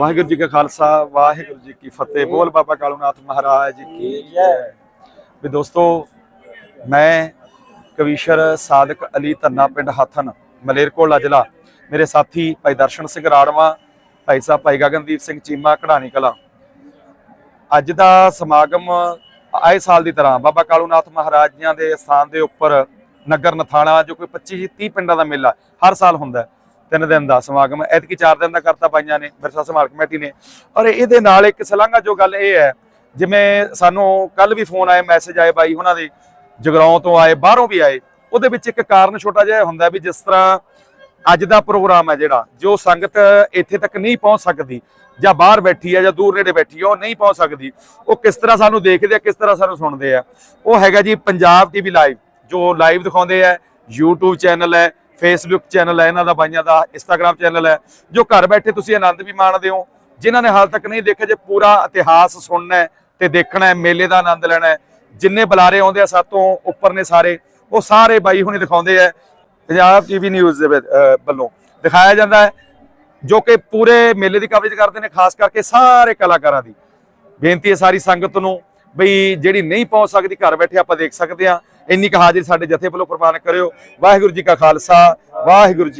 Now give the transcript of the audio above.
ਵਾਹਿਗੁਰੂ ਜੀ ਕਾ ਖਾਲਸਾ ਵਾਹਿਗੁਰੂ ਜੀ ਕੀ ਫਤਿਹ। ਬੋਲ ਬਾਬਾ ਕਾਲੂਨਾਥ ਮਹਾਰਾਜ ਕੀ ਜੈ। ਵੀ ਦੋਸਤੋ ਮੈਂ ਕਵੀਸ਼ਰ ਸਾਦਕ ਅਲੀ ਧੰਨਾ ਪਿੰਡ ਹਥਨ ਮਲੇਰਕੋਟਲਾ ਜ਼ਿਲ੍ਹਾ। ਮੇਰੇ ਸਾਥੀ ਭਾਈ ਦਰਸ਼ਨ ਸਿੰਘ ਰਾੜਵਾ ਭਾਈ ਸਾਹਿਬ ਭਾਈ ਗਗਨਦੀਪ ਸਿੰਘ ਚੀਮਾ ਕਢਾਣੀ ਕਲਾ। ਅੱਜ ਦਾ ਸਮਾਗਮ ਆਏ ਸਾਲ ਦੀ ਤਰ੍ਹਾਂ ਬਾਬਾ ਕਾਲੂਨਾਥ ਮਹਾਰਾਜ ਜੀਆਂ ਦੇ ਸਥਾਨ ਦੇ ਉੱਪਰ ਨਗਰ ਨਥਾਣਾ ਜੋ ਕੋਈ 25 30 ਪਿੰਡਾਂ ਦਾ ਮੇਲਾ ਹਰ ਸਾਲ ਹੁੰਦਾ। ਤਿੰਨ ਦਿਨ ਦਾ ਸਮਾਗਮ, ਐਤਕੀ ਚਾਰ ਦਿਨ ਦਾ ਕਰਤਾ ਪਾਈਆਂ ਨੇ, ਵਿਰਸਾ ਸੰਭਾਲ ਕਮੇਟੀ ਨੇ। ਔਰ ਇਹਦੇ ਨਾਲ ਇੱਕ ਸਲਾਂਘਾ ਜੋ ਗੱਲ ਇਹ ਹੈ, ਜਿਵੇਂ ਸਾਨੂੰ ਕੱਲ ਵੀ ਫੋਨ ਆਏ, ਮੈਸੇਜ ਆਏ ਬਾਈ ਉਹਨਾਂ ਦੇ, ਜਗਰਾਉਂ ਤੋਂ ਆਏ, ਬਾਹਰੋਂ ਵੀ ਆਏ, ਉਹਦੇ ਵਿੱਚ ਇੱਕ ਕਾਰਨ ਛੋਟਾ ਜਿਹਾ ਹੁੰਦਾ ਵੀ ਜਿਸ ਤਰ੍ਹਾਂ ਅੱਜ ਦਾ ਪ੍ਰੋਗਰਾਮ ਹੈ ਜਿਹੜਾ, ਜੋ ਸੰਗਤ ਇੱਥੇ ਤੱਕ ਨਹੀਂ ਪਹੁੰਚ ਸਕਦੀ, ਜਾਂ ਬਾਹਰ ਬੈਠੀ ਹੈ ਜਾਂ ਦੂਰ ਨੇੜੇ ਬੈਠੀ ਹੈ, ਉਹ ਨਹੀਂ ਪਹੁੰਚ ਸਕਦੀ, ਉਹ ਕਿਸ ਤਰ੍ਹਾਂ ਸਾਨੂੰ ਦੇਖਦੇ ਆ, ਕਿਸ ਤਰ੍ਹਾਂ ਸਾਨੂੰ ਸੁਣਦੇ ਆ। ਉਹ ਹੈਗਾ ਜੀ ਪੰਜਾਬ ਟੀਵੀ ਲਾਈਵ ਜੋ ਲਾਈਵ ਦਿਖਾਉਂਦੇ ਆ, YouTube ਚੈਨਲ ਹੈ ਫੇਸਬੁੱਕ ਚੈਨਲ ਹੈ, ਇਹਨਾਂ ਦਾ ਬਾਈਆਂ ਦਾ, Instagram ਚੈਨਲ ਹੈ, ਜੋ ਘਰ ਬੈਠੇ ਤੁਸੀਂ ਆਨੰਦ ਵੀ ਮਾਣਦੇ ਹੋ, ਜਿਨ੍ਹਾਂ ਨੇ ਹਾਲ ਤੱਕ ਨਹੀਂ ਦੇਖਿਆ, ਜੇ ਪੂਰਾ ਇਤਿਹਾਸ ਸੁਣਨਾ ਹੈ ਤੇ ਦੇਖਣਾ ਮੇਲੇ ਦਾ ਆਨੰਦ ਲੈਣਾ ਜਿੰਨੇ ਬੁਲਾਰੇ ਆਉਂਦੇ ਆ ਸਾਤੋਂ ਉੱਪਰ ਨੇ ਸਾਰੇ, ਉਹ ਸਾਰੇ ਬਾਈ ਹੁਣੇ ਦਿਖਾਉਂਦੇ ਆ, ਪੰਜਾਬ ਟੀਵੀ ਨਿਊਜ਼ ਦੇ ਵੱਲੋਂ ਦਿਖਾਇਆ ਜਾਂਦਾ ਹੈ, ਜੋ ਕਿ ਪੂਰੇ ਮੇਲੇ ਦੀ ਕਵਰੇਜ ਕਰਦੇ ਨੇ, ਖਾਸ ਕਰਕੇ ਸਾਰੇ ਕਲਾਕਾਰਾਂ ਦੀ। ਬੇਨਤੀ ਹੈ ਸਾਰੀ ਸੰਗਤ ਨੂੰ ਬਈ ਜਿਹੜੀ ਨਹੀਂ ਪਹੁੰਚ ਸਕਦੀ, ਘਰ ਬੈਠੇ ਆਪਾਂ ਦੇਖ ਸਕਦੇ ਆ ਇੰਨੀ ਕੁ ਹਾਜ਼ਰੀ ਸਾਡੇ ਜਥੇ ਵੱਲੋਂ ਪ੍ਰਵਾਨ ਕਰਿਓ। ਵਾਹਿਗੁਰੂ ਜੀ ਕਾ ਖਾਲਸਾ, ਵਾਹਿਗੁਰੂ ਜੀ